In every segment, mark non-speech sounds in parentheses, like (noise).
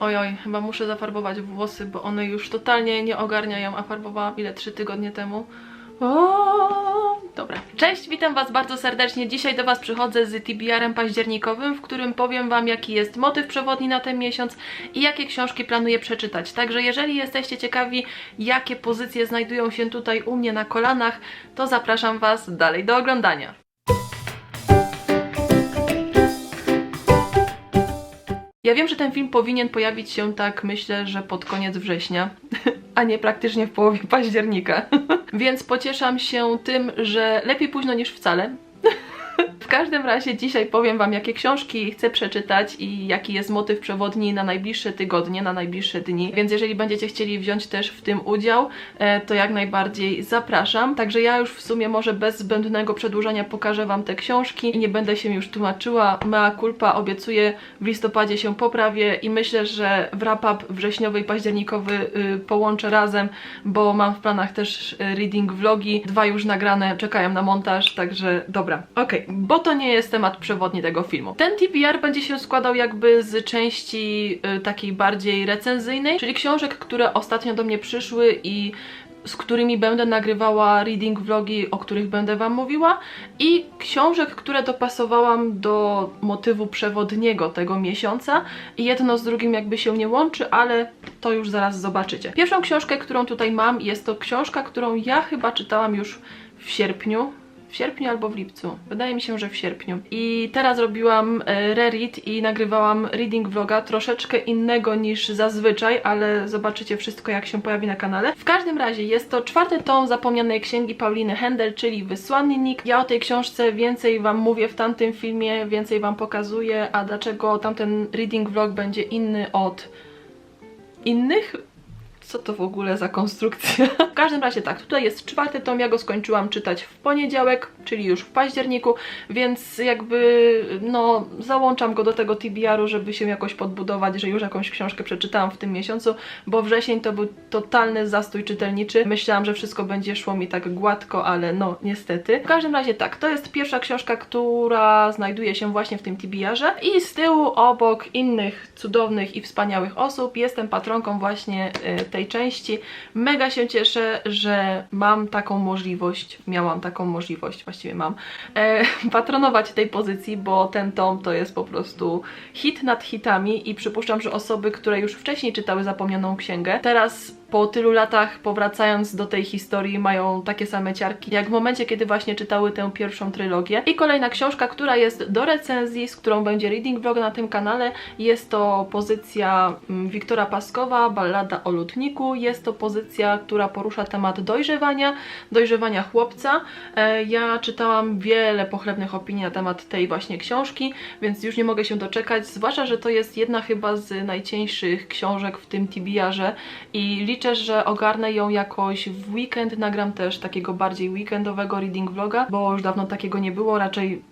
Ojoj, chyba muszę zafarbować włosy, bo one już totalnie nie ogarniają, a farbowałam ile? 3 tygodnie temu. O, dobra. Cześć, witam Was bardzo serdecznie. Dzisiaj do Was przychodzę z TBR-em październikowym, w którym powiem Wam, jaki jest motyw przewodni na ten miesiąc i jakie książki planuję przeczytać. Także jeżeli jesteście ciekawi, jakie pozycje znajdują się tutaj u mnie na kolanach, to zapraszam Was dalej do oglądania. Ja wiem, że ten film powinien pojawić się tak, myślę, że pod koniec września, (laughs) a nie praktycznie w połowie października. (laughs) Więc pocieszam się tym, że lepiej późno niż wcale. Każdym razie dzisiaj powiem Wam, jakie książki chcę przeczytać i jaki jest motyw przewodni na najbliższe tygodnie, na najbliższe dni. Więc jeżeli będziecie chcieli wziąć też w tym udział, e, to jak najbardziej zapraszam. Także ja już w sumie może bez zbędnego przedłużania pokażę Wam te książki i nie będę się już tłumaczyła. Mea culpa obiecuję w listopadzie się poprawię i myślę, że wrap-up wrześniowy i październikowy y, połączę razem, bo mam w planach też y, reading vlogi. Dwa już nagrane, czekają na montaż, także dobra. Okej, bo to nie jest temat przewodni tego filmu. Ten TBR będzie się składał jakby z części y, takiej bardziej recenzyjnej, czyli książek, które ostatnio do mnie przyszły i z którymi będę nagrywała reading vlogi, o których będę Wam mówiła i książek, które dopasowałam do motywu przewodniego tego miesiąca i jedno z drugim jakby się nie łączy, ale to już zaraz zobaczycie. Pierwszą książkę, którą tutaj mam jest to książka, którą ja chyba czytałam już w sierpniu, w sierpniu albo w lipcu. Wydaje mi się, że w sierpniu. I teraz robiłam e, reread i nagrywałam reading vloga troszeczkę innego niż zazwyczaj, ale zobaczycie wszystko jak się pojawi na kanale. W każdym razie jest to czwarty tom zapomnianej księgi Pauliny Händel, czyli Wysłannik. Ja o tej książce więcej Wam mówię w tamtym filmie, więcej Wam pokazuję, a dlaczego tamten reading vlog będzie inny od innych? Co to w ogóle za konstrukcja? (laughs) W każdym razie tak, tutaj jest czwarty tom, ja go skończyłam czytać w poniedziałek, czyli już w październiku, więc jakby no załączam go do tego TBR-u, żeby się jakoś podbudować, że już jakąś książkę przeczytałam w tym miesiącu, bo wrzesień to był totalny zastój czytelniczy. Myślałam, że wszystko będzie szło mi tak gładko, ale no niestety. W każdym razie tak, to jest pierwsza książka, która znajduje się właśnie w tym TBR-ze i z tyłu obok innych cudownych i wspaniałych osób jestem patronką właśnie y, tej części. Mega się cieszę, że mam taką możliwość, miałam taką możliwość, właściwie mam, e, (laughs) patronować tej pozycji, bo ten tom to jest po prostu hit nad hitami i przypuszczam, że osoby, które już wcześniej czytały Zapomnianą Księgę, teraz po tylu latach powracając do tej historii mają takie same ciarki, jak w momencie, kiedy właśnie czytały tę pierwszą trylogię. I kolejna książka, która jest do recenzji, z którą będzie reading vlog na tym kanale, jest to pozycja mm, Wiktora Paskowa, Ballada o Lutniku. Jest to pozycja, która porusza temat dojrzewania, dojrzewania chłopca. E, Ja czytałam wiele pochlebnych opinii na temat tej właśnie książki, więc już nie mogę się doczekać, zwłaszcza, że to jest jedna chyba z najcieńszych książek w tym TBR-ze i liczę, że ogarnę ją jakoś w weekend, nagram też takiego bardziej weekendowego reading vloga, bo już dawno takiego nie było, raczej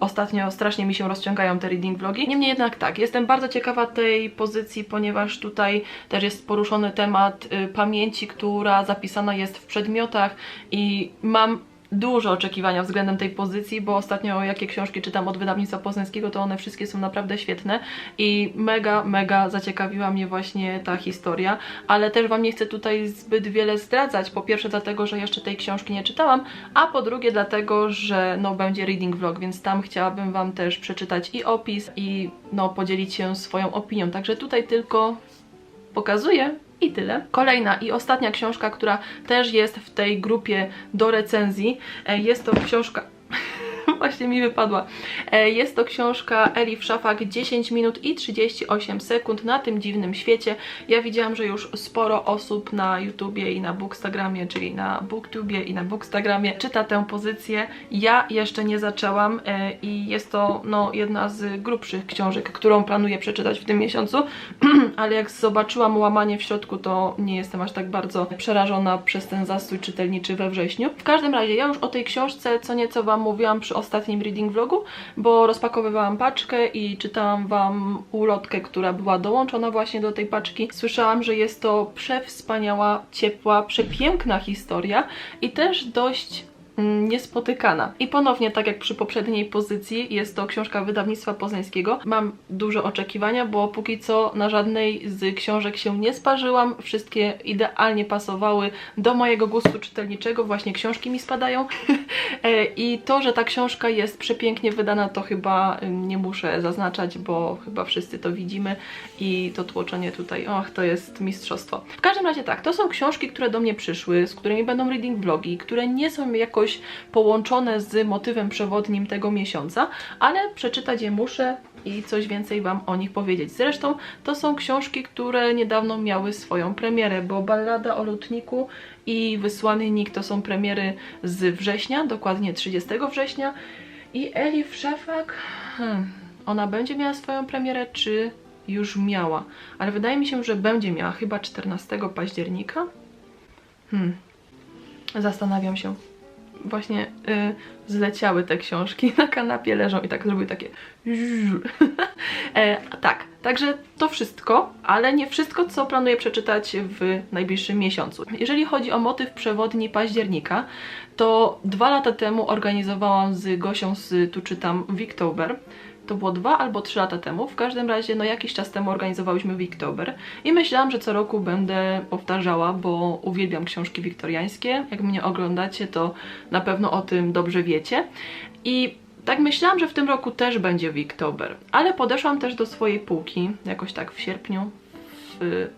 Ostatnio strasznie mi się rozciągają te reading vlogi. Niemniej jednak tak, jestem bardzo ciekawa tej pozycji, ponieważ tutaj też jest poruszony temat y, pamięci, która zapisana jest w przedmiotach i mam dużo oczekiwania względem tej pozycji, bo ostatnio jakie książki czytam od wydawnictwa poznańskiego, to one wszystkie są naprawdę świetne i mega, mega zaciekawiła mnie właśnie ta historia, ale też Wam nie chcę tutaj zbyt wiele zdradzać, po pierwsze dlatego, że jeszcze tej książki nie czytałam, a po drugie dlatego, że no będzie reading vlog, więc tam chciałabym Wam też przeczytać i opis i no podzielić się swoją opinią, także tutaj tylko pokazuję i tyle. Kolejna i ostatnia książka, która też jest w tej grupie do recenzji, e, jest to książka... Właśnie mi wypadła. E, Jest to książka Elif Szafak 10 minut i 38 sekund na tym dziwnym świecie. Ja widziałam, że już sporo osób na YouTubie i na Bookstagramie, czyli na Booktubie i na Bookstagramie czyta tę pozycję. Ja jeszcze nie zaczęłam e, i jest to no, jedna z grubszych książek, którą planuję przeczytać w tym miesiącu, (clears throat) ale jak zobaczyłam łamanie w środku, to nie jestem aż tak bardzo przerażona przez ten zastój czytelniczy we wrześniu. W każdym razie ja już o tej książce co nieco Wam mówiłam przy ostatnim reading vlogu, bo rozpakowywałam paczkę i czytałam Wam ulotkę, która była dołączona właśnie do tej paczki. Słyszałam, że jest to przewspaniała, ciepła, przepiękna historia i też dość mm, niespotykana. I ponownie, tak jak przy poprzedniej pozycji, jest to książka wydawnictwa poznańskiego. Mam duże oczekiwania, bo póki co na żadnej z książek się nie sparzyłam. Wszystkie idealnie pasowały do mojego gustu czytelniczego. Właśnie książki mi spadają. (laughs) E, I to, że ta książka jest przepięknie wydana, to chyba y, nie muszę zaznaczać, bo chyba wszyscy to widzimy i to tłoczenie tutaj, och, to jest mistrzostwo. W każdym razie tak, to są książki, które do mnie przyszły, z którymi będą reading vlogi, które nie są jakoś połączone z motywem przewodnim tego miesiąca, ale przeczytać je muszę i coś więcej Wam o nich powiedzieć. Zresztą to są książki, które niedawno miały swoją premierę, bo Ballada o lutniku i Wysłany Nikt to są premiery z września, dokładnie 30 września i Elif Szafak, hmm, ona będzie miała swoją premierę, czy już miała? Ale wydaje mi się, że będzie miała chyba 14 października. Hmm, zastanawiam się. Właśnie y, zleciały te książki (laughs) na kanapie, leżą i tak zrobiły takie (laughs) e, tak, także to wszystko, ale nie wszystko, co planuję przeczytać w najbliższym miesiącu. Jeżeli chodzi o motyw przewodni października, to dwa lata temu organizowałam z Gosią z Tu Czytam Wiktober to było dwa albo trzy lata temu. W każdym razie, no jakiś czas temu organizowałyśmy Wiktober i myślałam, że co roku będę powtarzała, bo uwielbiam książki wiktoriańskie. Jak mnie oglądacie, to na pewno o tym dobrze wiecie. I tak myślałam, że w tym roku też będzie Wiktober, ale podeszłam też do swojej półki, jakoś tak w sierpniu,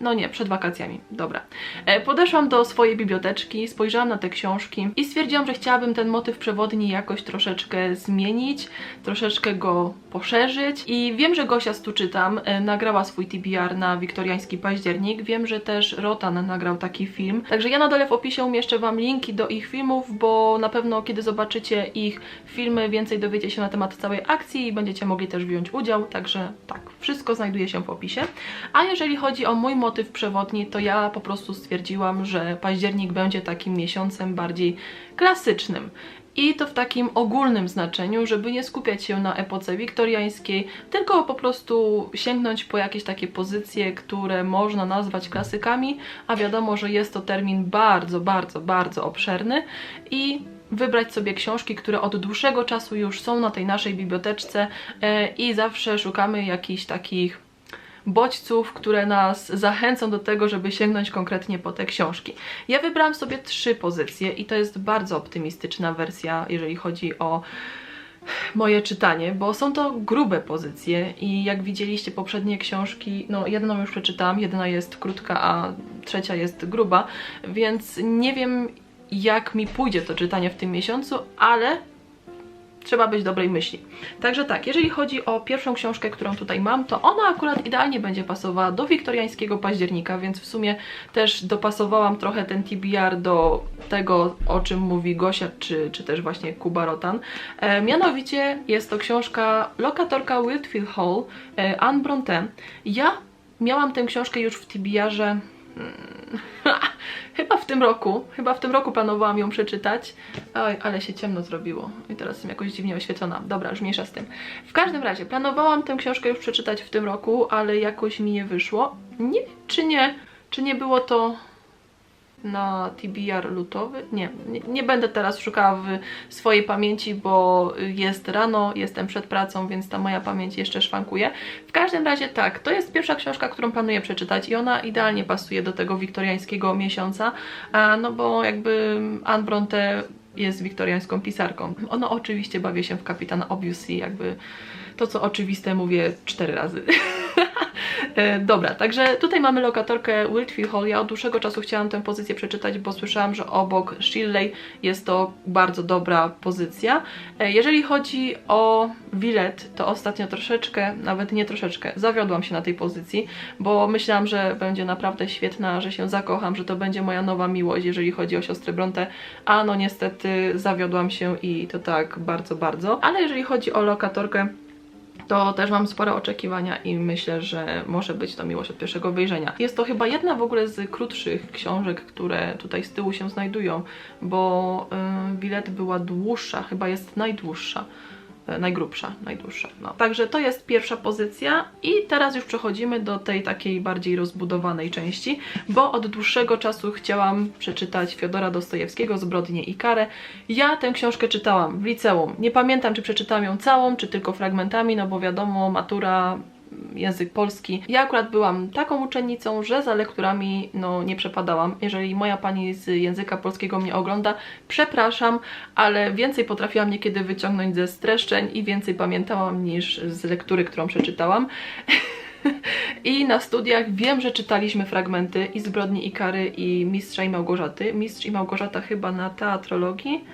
no nie, przed wakacjami, dobra. E, podeszłam do swojej biblioteczki, spojrzałam na te książki i stwierdziłam, że chciałabym ten motyw przewodni jakoś troszeczkę zmienić, troszeczkę go poszerzyć. I wiem, że Gosia Tu Czytam e, nagrała swój TBR na wiktoriański październik, wiem, że też Rotan nagrał taki film, także ja na dole w opisie umieszczę Wam linki do ich filmów, bo na pewno kiedy zobaczycie ich filmy, więcej dowiecie się na temat całej akcji i będziecie mogli też wziąć udział, także tak, wszystko znajduje się w opisie. A jeżeli chodzi o mój motyw przewodni, to ja po prostu stwierdziłam, że październik będzie takim miesiącem bardziej klasycznym. I to w takim ogólnym znaczeniu, żeby nie skupiać się na epoce wiktoriańskiej, tylko po prostu sięgnąć po jakieś takie pozycje, które można nazwać klasykami, a wiadomo, że jest to termin bardzo, bardzo, bardzo obszerny i wybrać sobie książki, które od dłuższego czasu już są na tej naszej biblioteczce e, i zawsze szukamy jakichś takich bodźców, które nas zachęcą do tego, żeby sięgnąć konkretnie po te książki. Ja wybrałam sobie trzy pozycje i to jest bardzo optymistyczna wersja, jeżeli chodzi o moje czytanie, bo są to grube pozycje i jak widzieliście poprzednie książki, no jedną już przeczytałam, jedna jest krótka, a trzecia jest gruba, więc nie wiem jak mi pójdzie to czytanie w tym miesiącu, ale trzeba być dobrej myśli. Także tak, jeżeli chodzi o pierwszą książkę, którą tutaj mam, to ona akurat idealnie będzie pasowała do wiktoriańskiego października, więc w sumie też dopasowałam trochę ten TBR do tego, o czym mówi Gosia, czy, czy też właśnie Kuba Rotan. E, mianowicie jest to książka Lokatorka Wiltfield Hall, e, Anne Bronte. Ja miałam tę książkę już w TBR-ze (laughs) chyba w tym roku, chyba w tym roku planowałam ją przeczytać. Oj, ale się ciemno zrobiło i teraz jestem jakoś dziwnie oświetlona. Dobra, już mniejsza z tym. W każdym razie, planowałam tę książkę już przeczytać w tym roku, ale jakoś mi nie wyszło. Nie czy nie, czy nie było to na TBR lutowy. Nie, nie, nie, będę teraz szukała w swojej pamięci, bo jest rano, jestem przed pracą, więc ta moja pamięć jeszcze szwankuje. W każdym razie tak, to jest pierwsza książka, którą planuję przeczytać i ona idealnie pasuje do tego wiktoriańskiego miesiąca, a, no bo jakby Anne Bronte jest wiktoriańską pisarką. Ono oczywiście bawię się w Kapitana Obviously, jakby to co oczywiste mówię cztery razy. (laughs) E, dobra, także tutaj mamy lokatorkę Wiltfield Hall. Ja od dłuższego czasu chciałam tę pozycję przeczytać, bo słyszałam, że obok Shirley jest to bardzo dobra pozycja. E, jeżeli chodzi o Willet, to ostatnio troszeczkę, nawet nie troszeczkę, zawiodłam się na tej pozycji, bo myślałam, że będzie naprawdę świetna, że się zakocham, że to będzie moja nowa miłość, jeżeli chodzi o siostrę Bronte, a no niestety zawiodłam się i to tak bardzo, bardzo. Ale jeżeli chodzi o lokatorkę, to też mam spore oczekiwania i myślę, że może być to miłość od pierwszego wejrzenia. Jest to chyba jedna w ogóle z krótszych książek, które tutaj z tyłu się znajdują, bo yy, bilet była dłuższa, chyba jest najdłuższa. E, najgrubsza, najdłuższa. No. Także to jest pierwsza pozycja i teraz już przechodzimy do tej takiej bardziej rozbudowanej części, bo od dłuższego czasu chciałam przeczytać Fiodora Dostojewskiego, Zbrodnie i karę. Ja tę książkę czytałam w liceum. Nie pamiętam, czy przeczytałam ją całą, czy tylko fragmentami, no bo wiadomo, matura język polski. Ja akurat byłam taką uczennicą, że za lekturami no, nie przepadałam. Jeżeli moja pani z języka polskiego mnie ogląda, przepraszam, ale więcej potrafiłam niekiedy wyciągnąć ze streszczeń i więcej pamiętałam niż z lektury, którą przeczytałam. (laughs) I na studiach wiem, że czytaliśmy fragmenty i Zbrodni i Kary i Mistrza i Małgorzaty. Mistrz i Małgorzata chyba na teatrologii,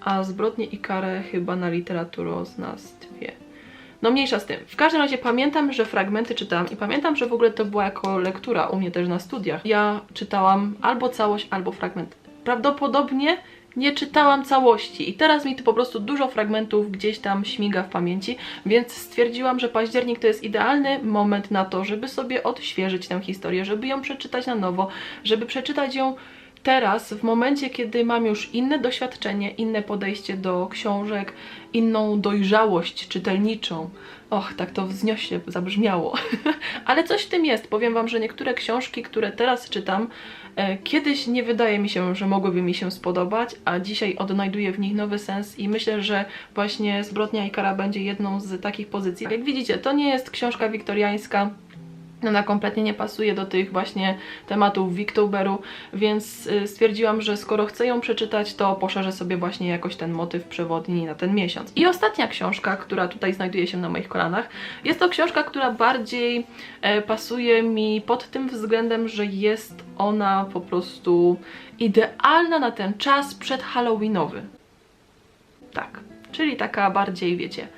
a Zbrodnie i Karę chyba na literaturoznawstwie. No mniejsza z tym. W każdym razie pamiętam, że fragmenty czytałam i pamiętam, że w ogóle to była jako lektura u mnie też na studiach. Ja czytałam albo całość, albo fragment. Prawdopodobnie nie czytałam całości i teraz mi tu po prostu dużo fragmentów gdzieś tam śmiga w pamięci, więc stwierdziłam, że październik to jest idealny moment na to, żeby sobie odświeżyć tę historię, żeby ją przeczytać na nowo, żeby przeczytać ją teraz, w momencie, kiedy mam już inne doświadczenie, inne podejście do książek, inną dojrzałość czytelniczą. Och, tak to wzniośnie zabrzmiało. (laughs) Ale coś w tym jest. Powiem Wam, że niektóre książki, które teraz czytam, e, kiedyś nie wydaje mi się, że mogłyby mi się spodobać, a dzisiaj odnajduję w nich nowy sens i myślę, że właśnie Zbrodnia i Kara będzie jedną z takich pozycji. Jak widzicie, to nie jest książka wiktoriańska, ona kompletnie nie pasuje do tych właśnie tematów Wiktoberu, więc y, stwierdziłam, że skoro chcę ją przeczytać, to poszerzę sobie właśnie jakoś ten motyw przewodni na ten miesiąc. I ostatnia książka, która tutaj znajduje się na moich kolanach, jest to książka, która bardziej e, pasuje mi pod tym względem, że jest ona po prostu idealna na ten czas przed Halloweenowy. Tak, czyli taka bardziej, wiecie,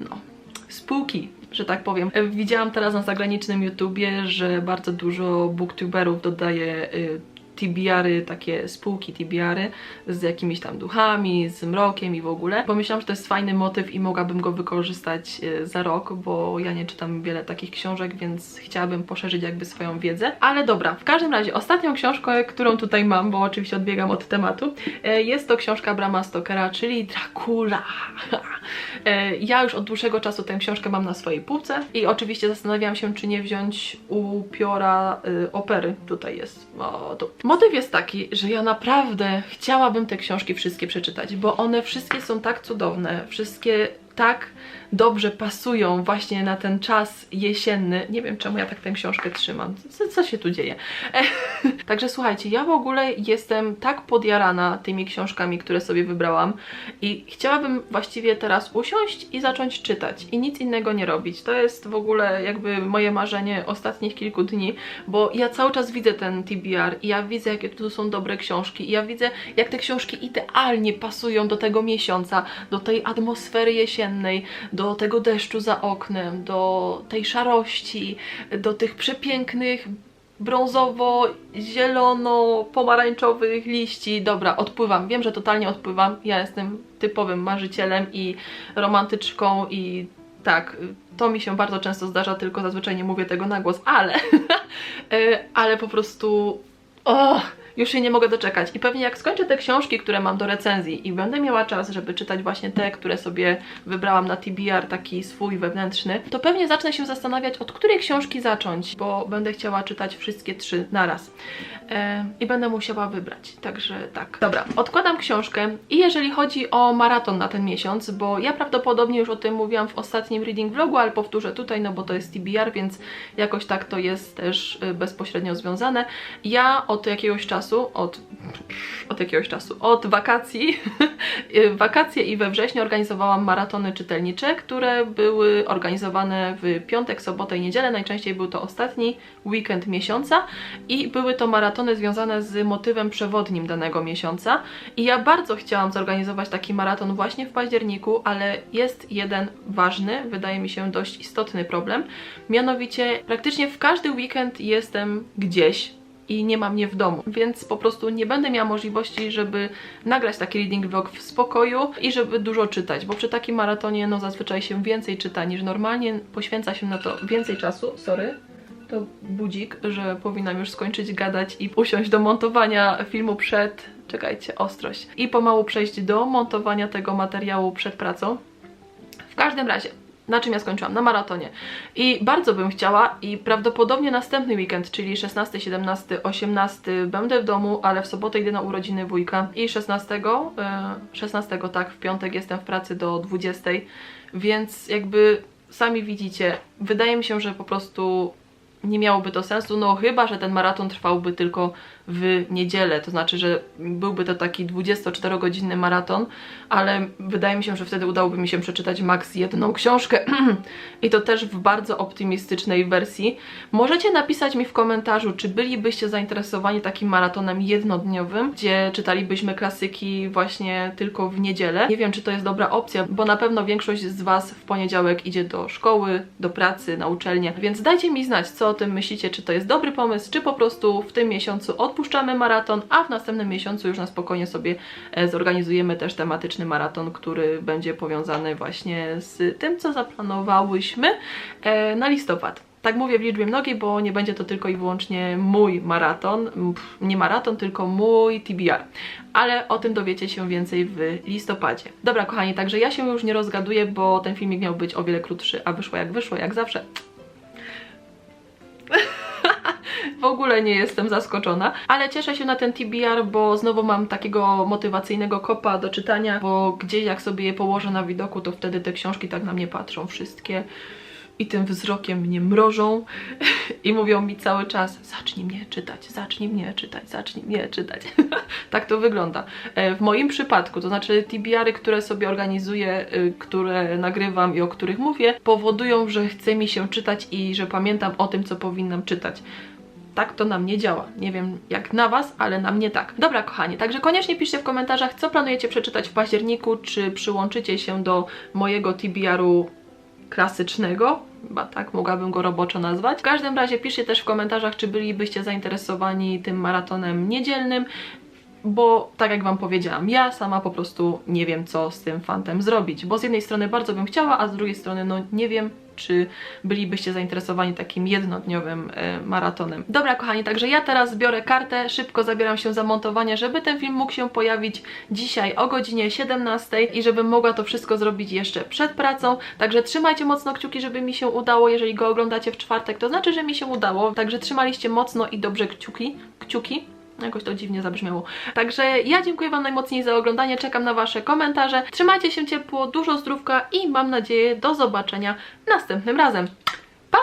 no, spółki że tak powiem. Widziałam teraz na zagranicznym YouTubie, że bardzo dużo booktuberów dodaje y, TBR-y, takie spółki TBR-y z jakimiś tam duchami, z mrokiem i w ogóle. Pomyślałam, że to jest fajny motyw i mogłabym go wykorzystać e, za rok, bo ja nie czytam wiele takich książek, więc chciałabym poszerzyć jakby swoją wiedzę. Ale dobra, w każdym razie ostatnią książkę, którą tutaj mam, bo oczywiście odbiegam od tematu, e, jest to książka Brama Stokera, czyli Dracula. (laughs) E, ja już od dłuższego czasu tę książkę mam na swojej półce i oczywiście zastanawiałam się, czy nie wziąć upiora opery. Tutaj jest, o, tu. Motyw jest taki, że ja naprawdę chciałabym te książki wszystkie przeczytać, bo one wszystkie są tak cudowne, wszystkie tak dobrze pasują właśnie na ten czas jesienny. Nie wiem, czemu ja tak tę książkę trzymam. Co, co się tu dzieje? (laughs) Także słuchajcie, ja w ogóle jestem tak podjarana tymi książkami, które sobie wybrałam i chciałabym właściwie teraz usiąść i zacząć czytać i nic innego nie robić. To jest w ogóle jakby moje marzenie ostatnich kilku dni, bo ja cały czas widzę ten TBR i ja widzę, jakie tu są dobre książki i ja widzę, jak te książki idealnie pasują do tego miesiąca, do tej atmosfery jesiennej, do tego deszczu za oknem, do tej szarości, do tych przepięknych brązowo-zielono-pomarańczowych liści. Dobra, odpływam. Wiem, że totalnie odpływam. Ja jestem typowym marzycielem i romantyczką i tak, to mi się bardzo często zdarza, tylko zazwyczaj nie mówię tego na głos, ale, (laughs) e, ale po prostu... Oh, już się nie mogę doczekać. I pewnie jak skończę te książki, które mam do recenzji i będę miała czas, żeby czytać właśnie te, które sobie wybrałam na TBR, taki swój wewnętrzny, to pewnie zacznę się zastanawiać, od której książki zacząć, bo będę chciała czytać wszystkie trzy naraz. E, I będę musiała wybrać, także tak. Dobra, odkładam książkę i jeżeli chodzi o maraton na ten miesiąc, bo ja prawdopodobnie już o tym mówiłam w ostatnim reading vlogu, ale powtórzę tutaj, no bo to jest TBR, więc jakoś tak to jest też y, bezpośrednio związane. Ja od jakiegoś czasu czasu, od, od jakiegoś czasu, od wakacji, (laughs) wakacje i we wrześniu organizowałam maratony czytelnicze, które były organizowane w piątek, sobotę i niedzielę. Najczęściej był to ostatni weekend miesiąca i były to maratony związane z motywem przewodnim danego miesiąca. I ja bardzo chciałam zorganizować taki maraton właśnie w październiku, ale jest jeden ważny, wydaje mi się dość istotny problem. Mianowicie praktycznie w każdy weekend jestem gdzieś i nie ma mnie w domu, więc po prostu nie będę miała możliwości, żeby nagrać taki reading vlog w spokoju i żeby dużo czytać, bo przy takim maratonie no zazwyczaj się więcej czyta niż normalnie, poświęca się na to więcej czasu, sorry, to budzik, że powinnam już skończyć gadać i usiąść do montowania filmu przed, czekajcie, ostrość, i pomału przejść do montowania tego materiału przed pracą. W każdym razie, na czym ja skończyłam? Na maratonie. I bardzo bym chciała i prawdopodobnie następny weekend, czyli 16, 17, 18 będę w domu, ale w sobotę idę na urodziny wujka i 16, e, 16 tak, w piątek jestem w pracy do 20, więc jakby sami widzicie, wydaje mi się, że po prostu nie miałoby to sensu, no chyba, że ten maraton trwałby tylko w niedzielę, to znaczy, że byłby to taki 24-godzinny maraton, ale wydaje mi się, że wtedy udałoby mi się przeczytać max jedną książkę (clears throat) i to też w bardzo optymistycznej wersji. Możecie napisać mi w komentarzu, czy bylibyście zainteresowani takim maratonem jednodniowym, gdzie czytalibyśmy klasyki właśnie tylko w niedzielę. Nie wiem, czy to jest dobra opcja, bo na pewno większość z Was w poniedziałek idzie do szkoły, do pracy, na uczelnię, więc dajcie mi znać, co o tym myślicie, czy to jest dobry pomysł, czy po prostu w tym miesiącu odpuszczamy maraton, a w następnym miesiącu już na spokojnie sobie e, zorganizujemy też tematyczny maraton, który będzie powiązany właśnie z tym, co zaplanowałyśmy e, na listopad. Tak mówię w liczbie mnogiej, bo nie będzie to tylko i wyłącznie mój maraton, Pff, nie maraton, tylko mój TBR. Ale o tym dowiecie się więcej w listopadzie. Dobra, kochani, także ja się już nie rozgaduję, bo ten filmik miał być o wiele krótszy, a wyszło jak wyszło, jak zawsze. (laughs) w ogóle nie jestem zaskoczona, ale cieszę się na ten TBR, bo znowu mam takiego motywacyjnego kopa do czytania, bo gdzieś jak sobie je położę na widoku, to wtedy te książki tak na mnie patrzą wszystkie i tym wzrokiem mnie mrożą (laughs) i mówią mi cały czas zacznij mnie czytać, zacznij mnie czytać, zacznij mnie czytać. (laughs) tak to wygląda. E, W moim przypadku, to znaczy TBR-y, które sobie organizuję, y, które nagrywam i o których mówię, powodują, że chce mi się czytać i że pamiętam o tym, co powinnam czytać tak to na mnie działa. Nie wiem jak na Was, ale na mnie tak. Dobra, kochani, także koniecznie piszcie w komentarzach, co planujecie przeczytać w październiku, czy przyłączycie się do mojego TBR-u klasycznego, chyba tak mogłabym go roboczo nazwać. W każdym razie piszcie też w komentarzach, czy bylibyście zainteresowani tym maratonem niedzielnym, bo tak jak Wam powiedziałam, ja sama po prostu nie wiem, co z tym fantem zrobić, bo z jednej strony bardzo bym chciała, a z drugiej strony no nie wiem, czy bylibyście zainteresowani takim jednodniowym e, maratonem. Dobra, kochani, także ja teraz biorę kartę, szybko zabieram się za montowanie, żeby ten film mógł się pojawić dzisiaj o godzinie 17 i żebym mogła to wszystko zrobić jeszcze przed pracą. Także trzymajcie mocno kciuki, żeby mi się udało. Jeżeli go oglądacie w czwartek, to znaczy, że mi się udało. Także trzymaliście mocno i dobrze kciuki. Kciuki. Jakoś to dziwnie zabrzmiało. Także ja dziękuję Wam najmocniej za oglądanie, czekam na Wasze komentarze. Trzymajcie się ciepło, dużo zdrówka i mam nadzieję do zobaczenia następnym razem. Pa!